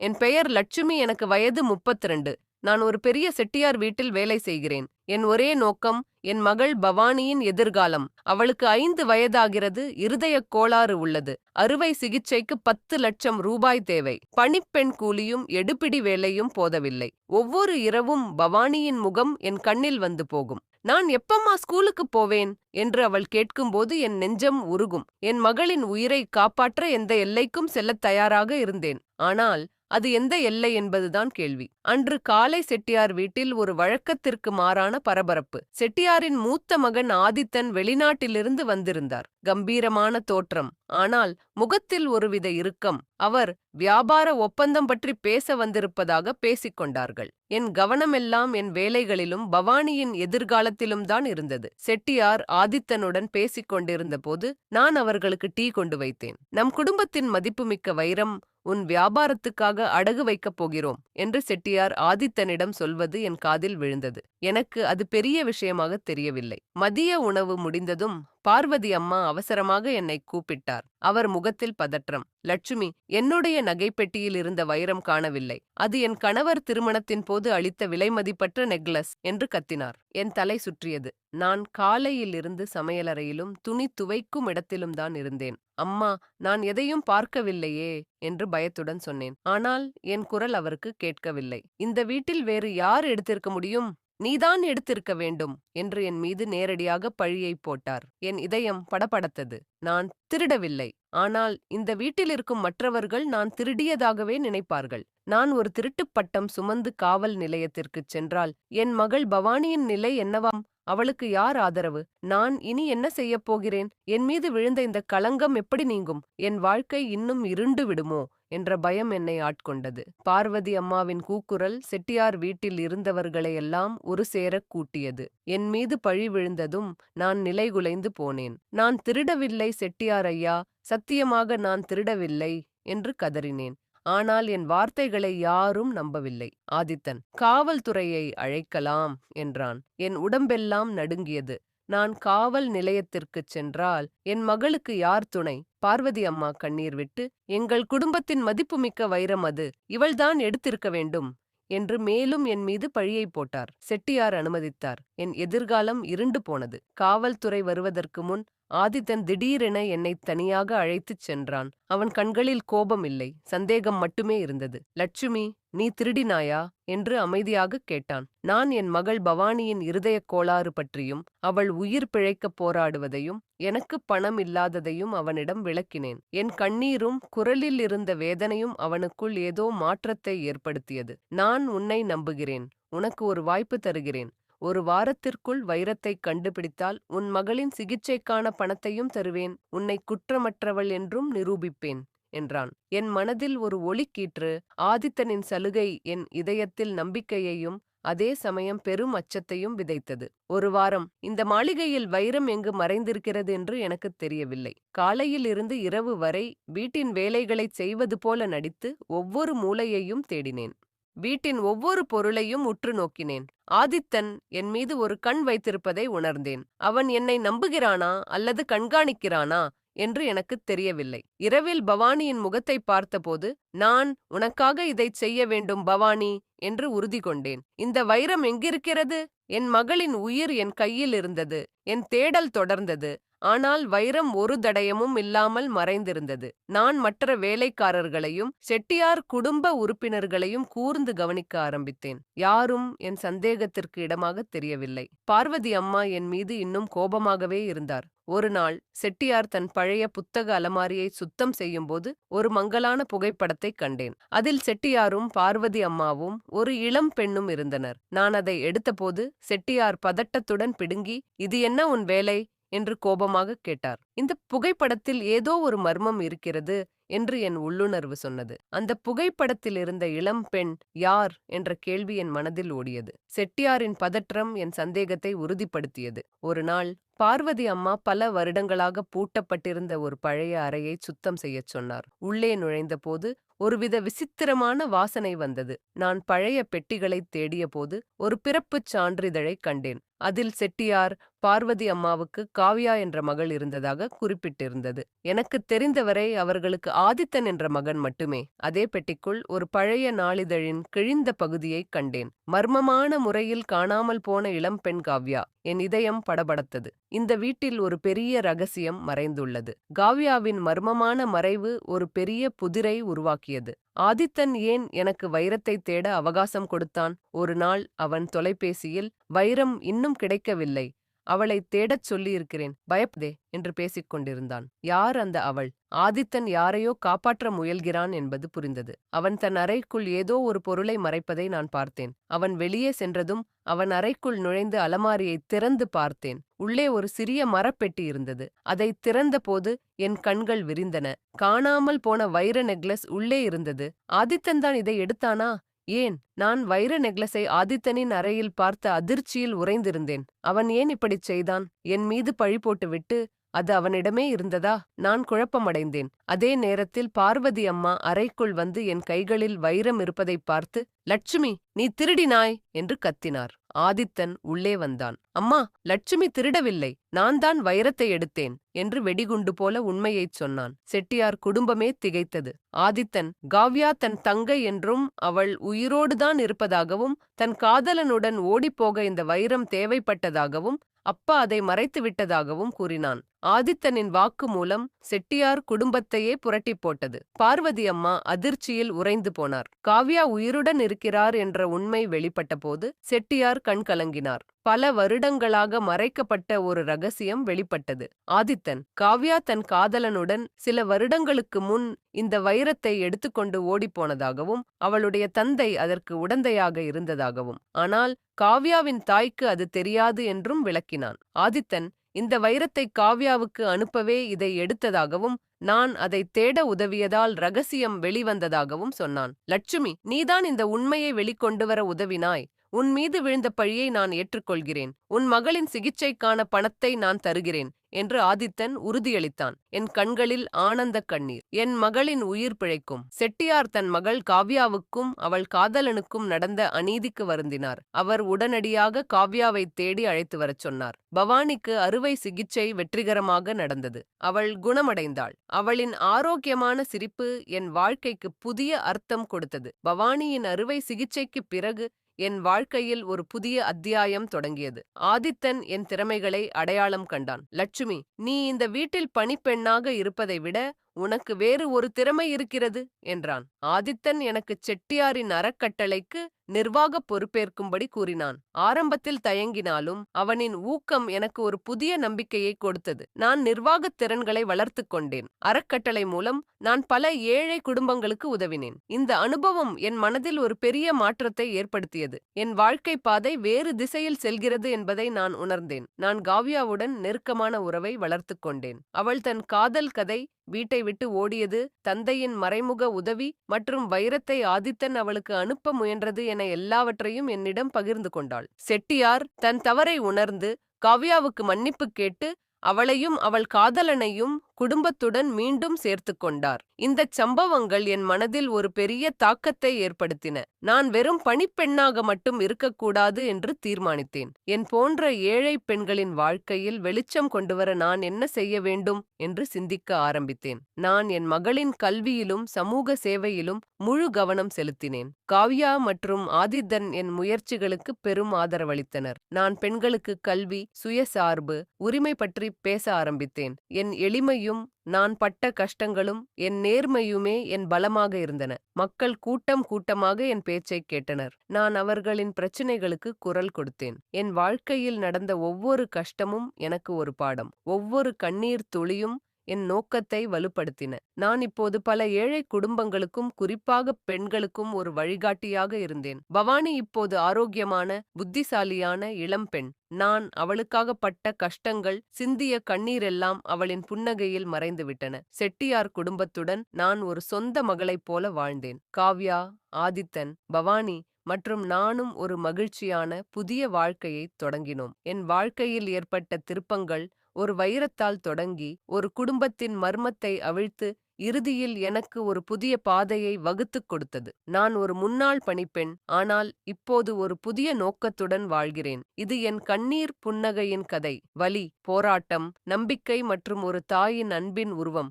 என் பெயர் லட்சுமி எனக்கு வயது முப்பத்திரண்டு. நான் ஒரு பெரிய செட்டியார் வீட்டில் வேலை செய்கிறேன். என் ஒரே நோக்கம் என் மகள் பவானியின் எதிர்காலம். அவளுக்கு ஐந்து வயதாகிறது இருதயக் கோளாறு உள்ளது. அறுவை சிகிச்சைக்கு பத்து லட்சம் ரூபாய் தேவை. பணிப்பெண் கூலியும் எடுபிடி வேலையும் போதவில்லை. ஒவ்வொரு இரவும் பவானியின் முகம் என் கண்ணில் வந்து போகும். நான் எப்பம்மா ஸ்கூலுக்கு போவேன்? என்று அவள் கேட்கும்போது என் நெஞ்சம் உருகும். என் மகளின் உயிரை காப்பாற்ற எந்த எல்லைக்கும் செல்லத் தயாராக இருந்தேன். ஆனால் அது எந்த எல்லை என்பதுதான் கேள்வி. அன்று காலை செட்டியார் வீட்டில் ஒரு வழக்கத்திற்கு மாறான பரபரப்பு. செட்டியாரின் மூத்த மகன் ஆதித்தன் வெளிநாட்டிலிருந்து வந்திருந்தார். கம்பீரமான தோற்றம். ஆனால் முகத்தில் ஒருவித இறுக்கம். அவர் வியாபார ஒப்பந்தம் பற்றி பேச வந்திருப்பதாக பேசிக் கொண்டார்கள் என் கவனமெல்லாம் என் வேலைகளிலும் பவானியின் எதிர்காலத்திலும் தான் இருந்தது. செட்டியார் ஆதித்தனுடன் பேசிக் கொண்டிருந்த போது நான் அவர்களுக்கு டீ கொண்டு வைத்தேன். நம் குடும்பத்தின் மதிப்புமிக்க வைரம் உன் வியாபாரத்துக்காக அடகு வைக்கப் போகிறோம் என்று செட்டியார் ஆதித்தனிடம் சொல்வது என் காதில் விழுந்தது. எனக்கு அது பெரிய விஷயமாக தெரியவில்லை. மதிய உணவு முடிந்ததும் பார்வதி அம்மா அவசரமாக என்னை கூப்பிட்டார். அவர் முகத்தில் பதற்றம். லட்சுமி என்னுடைய நகைப்பெட்டியில் இருந்த வைரம் காணவில்லை. அது என் கணவர் திருமணத்தின் போது அளித்த விலைமதிப்பற்ற நெக்லஸ் என்று கத்தினார். என் தலை சுற்றியது. நான் காலையிலிருந்து சமையலறையிலும் துணி துவைக்கும் இடத்திலும் தான் இருந்தேன். அம்மா நான் எதையும் பார்க்கவில்லையே என்று பயத்துடன் சொன்னேன். ஆனால் என் குரல் அவருக்கு கேட்கவில்லை. இந்த வீட்டில் வேறு யார் எடுத்திருக்க முடியும்? நீதான் எடுத்திருக்க வேண்டும் என்று என் மீது நேரடியாக பழியை போட்டார். என் இதயம் படபடத்தது. நான் திருடவில்லை. ஆனால் இந்த வீட்டில் இருக்கும் மற்றவர்கள் நான் திருடியதாகவே நினைப்பார்கள். நான் ஒரு திருட்டுப் பட்டம் சுமந்து காவல் நிலையத்திற்குச் சென்றால் என் மகள் பவானியின் நிலை என்னவாம்? அவளுக்கு யார் ஆதரவு? நான் இனி என்ன செய்யப் போகிறேன்? என் மீது விழுந்த இந்த களங்கம் எப்படி நீங்கும்? என் வாழ்க்கை இன்னும் இருண்டு விடுமோ? என்ற பயம் என்னை ஆட்கொண்டது. பார்வதி அம்மாவின் கூக்குரல் செட்டியார் வீட்டில் இருந்தவர்களையெல்லாம் ஒரு சேரக் கூட்டியது. என் மீது பழி விழுந்ததும் நான் நிலைகுலைந்து போனேன். நான் திருடவில்லை செட்டியார் ஐயா. சத்தியமாக நான் திருடவில்லை என்று கதறினேன். ஆனால் என் வார்த்தைகளை யாரும் நம்பவில்லை. ஆதித்தன் காவல்துறையை அழைக்கலாம் என்றான். என் உடம்பெல்லாம் நடுங்கியது. நான் காவல் நிலையத்திற்குச் சென்றால் என் மகளுக்கு யார் துணை? பார்வதி அம்மா கண்ணீர் விட்டு எங்கள் குடும்பத்தின் மதிப்புமிக்க வைரம் அது. இவள்தான் எடுத்திருக்க வேண்டும் என்று மேலும் என் மீது பழியை போட்டார். செட்டியார் அனுமதித்தார். என் எதிர்காலம் இருண்டு போனது. காவல்துறை வருவதற்கு முன் ஆதித்தன் திடீரென என்னை தனியாக அழைத்துச் சென்றான். அவன் கண்களில் கோபம் இல்லை சந்தேகம் மட்டுமே இருந்தது. லட்சுமி நீ திருடினாயா? என்று அமைதியாகக் கேட்டான். நான் என் மகள் பவானியின் இருதயக் கோளாறு பற்றியும் அவள் உயிர் பிழைக்கப் போராடுவதையும் எனக்கு பணம் இல்லாததையும் அவனிடம் விளக்கினேன். என் கண்ணீரும் குரலில் இருந்த வேதனையும் அவனுக்குள் ஏதோ மாற்றத்தை ஏற்படுத்தியது. நான் உன்னை நம்புகிறேன். உனக்கு ஒரு வாய்ப்பு தருகிறேன். ஒரு வாரத்திற்குள் வைரத்தை கண்டுபிடித்தால் உன் மகளின் சிகிச்சைக்கான பணத்தையும் தருவேன் உன்னை குற்றமற்றவள் என்றும் நிரூபிப்பேன் என்றான். என் மனதில் ஒரு ஒளி கீற்று ஆதித்தனின் சலுகை என் இதயத்தில் நம்பிக்கையையும் அதே சமயம் பெரும் அச்சத்தையும் விதைத்தது. ஒரு வாரம் இந்த மாளிகையில் வைரம் எங்கு மறைந்திருக்கிறது என்று எனக்கு தெரியவில்லை. காலையில் இருந்து இரவு வரை வீட்டின் வேலைகளைச் செய்வது போல நடித்து ஒவ்வொரு மூலையையும் தேடினேன். வீட்டின் ஒவ்வொரு பொருளையும் உற்று நோக்கினேன். ஆதித்தன் என் மீது ஒரு கண் வைத்திருப்பதை உணர்ந்தேன். அவன் என்னை நம்புகிறானா அல்லது கண்காணிக்கிறானா என்று எனக்குத் தெரியவில்லை. இரவில் பவானியின் முகத்தை பார்த்தபோது நான் உனக்காக இதைச் செய்ய வேண்டும் பவானி என்று உறுதி கொண்டேன். இந்த வைரம் எங்கிருக்கிறது? என் மகளின் உயிர் என் கையில் இருந்தது என் தேடல் தொடர்ந்தது ஆனால் வைரம் ஒரு தடயமும் இல்லாமல் மறைந்திருந்தது. நான் மற்ற வேலைக்காரர்களையும் செட்டியார் குடும்ப உறுப்பினர்களையும் கூர்ந்து கவனிக்க ஆரம்பித்தேன். யாரும் என் சந்தேகத்திற்கு இடமாக தெரியவில்லை. பார்வதி அம்மா என் மீது இன்னும் கோபமாகவே இருந்தார். ஒரு நாள் செட்டியார் தன் பழைய புத்தக அலமாரியை சுத்தம் செய்யும்போது ஒரு மங்கலான புகைப்படத்தைக் கண்டேன். அதில் செட்டியாரும் பார்வதி அம்மாவும் ஒரு இளம் பெண்ணும் இருந்தனர். நான் அதை எடுத்தபோது செட்டியார் பதட்டத்துடன் பிடுங்கி இது என்ன உன் வேலை என்று கோபமாக கேட்டார். இந்த புகைப்படத்தில் ஏதோ ஒரு மர்மம் இருக்கிறது என்று என் உள்ளுணர்வு சொன்னது. அந்த புகைப்படத்தில் இருந்த இளம் பெண் யார்? என்ற கேள்வி என் மனதில் ஓடியது. செட்டியாரின் பதற்றம் என் சந்தேகத்தை உறுதிப்படுத்தியது. ஒரு நாள் பார்வதி அம்மா பல வருடங்களாக பூட்டப்பட்டிருந்த ஒரு பழைய அறையை சுத்தம் செய்யச் சொன்னார். உள்ளே நுழைந்தபோது ஒருவித விசித்திரமான வாசனை வந்தது. நான் பழைய பெட்டிகளைத் தேடியபோது ஒரு பிறப்புச் சான்றிதழைக் கண்டேன். அதில் செட்டியார் பார்வதி அம்மாவுக்கு காவ்யா என்ற மகள் இருந்ததாக குறிப்பிட்டிருந்தது. எனக்குத் தெரிந்தவரை அவர்களுக்கு ஆதித்தன் என்ற மகன் மட்டுமே. அதே பெட்டிக்குள் ஒரு பழைய நாளிதழின் கிழிந்த பகுதியைக் கண்டேன். மர்மமான முறையில் காணாமல் போன இளம்பெண் காவ்யா என் இதயம் படபடத்தது. இந்த வீட்டில் ஒரு பெரிய ரகசியம் மறைந்துள்ளது. காவ்யாவின் மர்மமான மறைவு ஒரு பெரிய புதிரை உருவாக்கி உருவாக்கியது. ஆதித்தன் ஏன் எனக்கு வைரத்தை தேட அவகாசம் கொடுத்தான்? ஒரு நாள் அவன் தொலைபேசியில் வைரம் இன்னும் கிடைக்கவில்லை. அவளை தேடச் சொல்லியிருக்கிறேன் பயப்பதே என்று பேசிக் கொண்டிருந்தான். யார் அந்த அவள்? ஆதித்தன் யாரையோ காப்பாற்ற முயல்கிறான் என்பது புரிந்தது. அவன் தன் அறைக்குள் ஏதோ ஒரு பொருளை மறைப்பதை நான் பார்த்தேன். அவன் வெளியே சென்றதும் அவன் அறைக்குள் நுழைந்து அலமாரியை திறந்து பார்த்தேன். உள்ளே ஒரு சிறிய மரப்பெட்டி இருந்தது. அதை திறந்தபோது என் கண்கள் விரிந்தன. காணாமல் போன வைர நெக்லஸ் உள்ளே இருந்தது. ஆதித்தன் தான் இதை எடுத்தானா? ஏன்? நான் வைர நெக்லஸை ஆதித்தனின் அறையில் பார்த்த அதிர்ச்சியில் உறைந்திருந்தேன். அவன் ஏன் இப்படிச் செய்தான்? என் மீது பழி போட்டுவிட்டு அது அவனிடமே இருந்ததா? நான் குழப்பமடைந்தேன். அதே நேரத்தில் பார்வதி அம்மா அறைக்குள் வந்து என் கைகளில் வைரம் இருப்பதைப் பார்த்து லட்சுமி நீ திருடினாய்! என்று கத்தினார். ஆதித்தன் உள்ளே வந்தான். அம்மா லட்சுமி திருடவில்லை. நான் தான் வைரத்தை எடுத்தேன் என்று வெடிகுண்டு போல உண்மையைச் சொன்னான். செட்டியார் குடும்பமே திகைத்தது. ஆதித்தன் காவ்யா தன் தங்கை என்றும் அவள் உயிரோடுதான் இருப்பதாகவும் தன் காதலனுடன் ஓடிப்போக இந்த வைரம் தேவைப்பட்டதாகவும் அப்பா அதை மறைத்து விட்டதாகவும் கூறினான். ஆதித்தனின் வாக்கு மூலம் செட்டியார் குடும்பத்தையே புரட்டி போட்டது. பார்வதி அம்மா அதிர்ச்சியில் உறைந்து போனார். காவ்யா உயிருடன் இருக்கிறார் என்ற உண்மை வெளிப்பட்டபோது செட்டியார் கண்கலங்கினார் பல வருடங்களாக மறைக்கப்பட்ட ஒரு ரகசியம் வெளிப்பட்டது. ஆதித்தன் காவ்யா தன் காதலனுடன் சில வருடங்களுக்கு முன் இந்த வைரத்தை எடுத்துக்கொண்டு ஓடிப்போனதாகவும் அவளுடைய தந்தை அதற்கு உடந்தையாக இருந்ததாகவும். ஆனால் காவ்யாவின் தாய்க்கு அது தெரியாது என்றும் விளக்கினான். ஆதித்தன் இந்த வைரத்தை காவ்யாவுக்கு அனுப்பவே இதை எடுத்ததாகவும் நான் அதை தேட உதவியதால் ரகசியம் வெளிவந்ததாகவும் சொன்னான். லட்சுமி நீதான் இந்த உண்மையை வெளிக்கொண்டு வர உதவினாய். உன் மீது விழுந்த பழியை நான் ஏற்றுக்கொள்கிறேன். உன் மகளின் சிகிச்சைக்கான பணத்தை நான் தருகிறேன். என்று ஆதித்தன் உறுதியளித்தான். என் கண்களில் ஆனந்தக் கண்ணீர். என் மகளின் உயிர் பிழைக்கும். செட்டியார் தன் மகள் காவ்யாவுக்கும் அவள் காதலனுக்கும் நடந்த அநீதிக்கு வருந்தினார். அவர் உடனடியாக காவ்யாவை தேடி அழைத்து வரச் சொன்னார். பவானிக்கு அறுவை சிகிச்சை வெற்றிகரமாக நடந்தது. அவள் குணமடைந்தாள். அவளின் ஆரோக்கியமான சிரிப்பு என் வாழ்க்கைக்கு புதிய அர்த்தம் கொடுத்தது. பவானியின் அறுவை சிகிச்சைக்குப் பிறகு என் வாழ்க்கையில் ஒரு புதிய அத்தியாயம் தொடங்கியது. ஆதித்தன் என் திறமைகளை அடையாளம் கண்டான். லட்சுமி நீ இந்த வீட்டில் பணிப்பெண்ணாக இருப்பதை விட உனக்கு வேறு ஒரு திறமை இருக்கிறது? என்றான். ஆதித்தன் எனக்கு செட்டியாரின் அறக்கட்டளைக்கு நிர்வாக பொறுப்பேற்கும்படி கூறினான். ஆரம்பத்தில் தயங்கினாலும் அவனின் ஊக்கம் எனக்கு ஒரு புதிய நம்பிக்கையை கொடுத்தது. நான் நிர்வாகத் திறன்களை வளர்த்து கொண்டேன். அறக்கட்டளை மூலம் நான் பல ஏழை குடும்பங்களுக்கு உதவினேன். இந்த அனுபவம் என் மனதில் ஒரு பெரிய மாற்றத்தை ஏற்படுத்தியது. என் வாழ்க்கை பாதை வேறு திசையில் செல்கிறது என்பதை நான் உணர்ந்தேன். நான் காவ்யாவுடன் நெருக்கமான உறவை வளர்த்து கொண்டேன். அவள் தன் காதல் கதை வீட்டை விட்டு ஓடியது தந்தையின் மறைமுக உதவி மற்றும் வைரத்தை ஆதித்தன் அவளுக்கு அனுப்ப முயன்றது என எல்லாவற்றையும் என்னிடம் பகிர்ந்து கொண்டாள். செட்டியார் தன் தவறை உணர்ந்து காவ்யாவுக்கு மன்னிப்பு கேட்டு அவளையும் அவள் காதலனையும் குடும்பத்துடன் மீண்டும் சேர்த்து கொண்டார். இந்தச் சம்பவங்கள் என் மனதில் ஒரு பெரிய தாக்கத்தை ஏற்படுத்தின. நான் வெறும் பணிப்பெண்ணாக மட்டும் இருக்கக்கூடாது என்று தீர்மானித்தேன். என் போன்ற ஏழை பெண்களின் வாழ்க்கையில் வெளிச்சம் கொண்டுவர நான் என்ன செய்ய வேண்டும் என்று சிந்திக்க ஆரம்பித்தேன். நான் என் மகளின் கல்வியிலும் சமூக சேவையிலும் முழு கவனம் செலுத்தினேன். காவ்யா மற்றும் ஆதித்தன் என் முயற்சிகளுக்கு பெரும் ஆதரவளித்தனர். நான் பெண்களுக்கு கல்வி சுயசார்பு உரிமை பற்றி பேச ஆரம்பித்தேன். என் எளிமையும் நான் பட்ட கஷ்டங்களும் என் நேர்மையுமே என் பலமாக இருந்தன. மக்கள் கூட்டம் கூட்டமாக என் பேச்சைக் கேட்டனர். நான் அவர்களின் பிரச்சினைகளுக்கு குரல் கொடுத்தேன். என் வாழ்க்கையில் நடந்த ஒவ்வொரு கஷ்டமும் எனக்கு ஒரு பாடம். ஒவ்வொரு கண்ணீர் துளியும் என் நோக்கத்தை வலுப்படுத்தின. நான் இப்போது பல ஏழை குடும்பங்களுக்கும் குறிப்பாக பெண்களுக்கும் ஒரு வழிகாட்டியாக இருந்தேன். பவானி இப்போது ஆரோக்கியமான புத்திசாலியான இளம்பெண் நான் அவளுக்காக பட்ட கஷ்டங்கள் சிந்திய கண்ணீரெல்லாம் அவளின் புன்னகையில் மறைந்துவிட்டன. செட்டியார் குடும்பத்துடன் நான் ஒரு சொந்த மகளைப் போல வாழ்ந்தேன். காவ்யா ஆதித்தன் பவானி மற்றும் நானும் ஒரு மகிழ்ச்சியான புதிய வாழ்க்கையை தொடங்கினோம். என் வாழ்க்கையில் ஏற்பட்ட திருப்பங்கள் ஒரு வைரத்தால் தொடங்கி ஒரு குடும்பத்தின் மர்மத்தை அவிழ்த்து இறுதியில் எனக்கு ஒரு புதிய பாதையை வகுத்துக் கொடுத்தது. நான் ஒரு முன்னாள் பணிப்பெண் ஆனால் இப்போது ஒரு புதிய நோக்கத்துடன் வாழ்கிறேன். இது என் கண்ணீர் புன்னகையின் கதை. வலி போராட்டம் நம்பிக்கை மற்றும் ஒரு தாயின் அன்பின் உருவம்.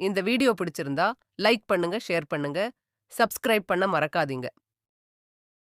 இந்த வீடியோ பிடிச்சிருந்தா லைக் பண்ணுங்க ஷேர் பண்ணுங்க. சப்ஸ்கிரைப் பண்ண மறக்காதீங்க.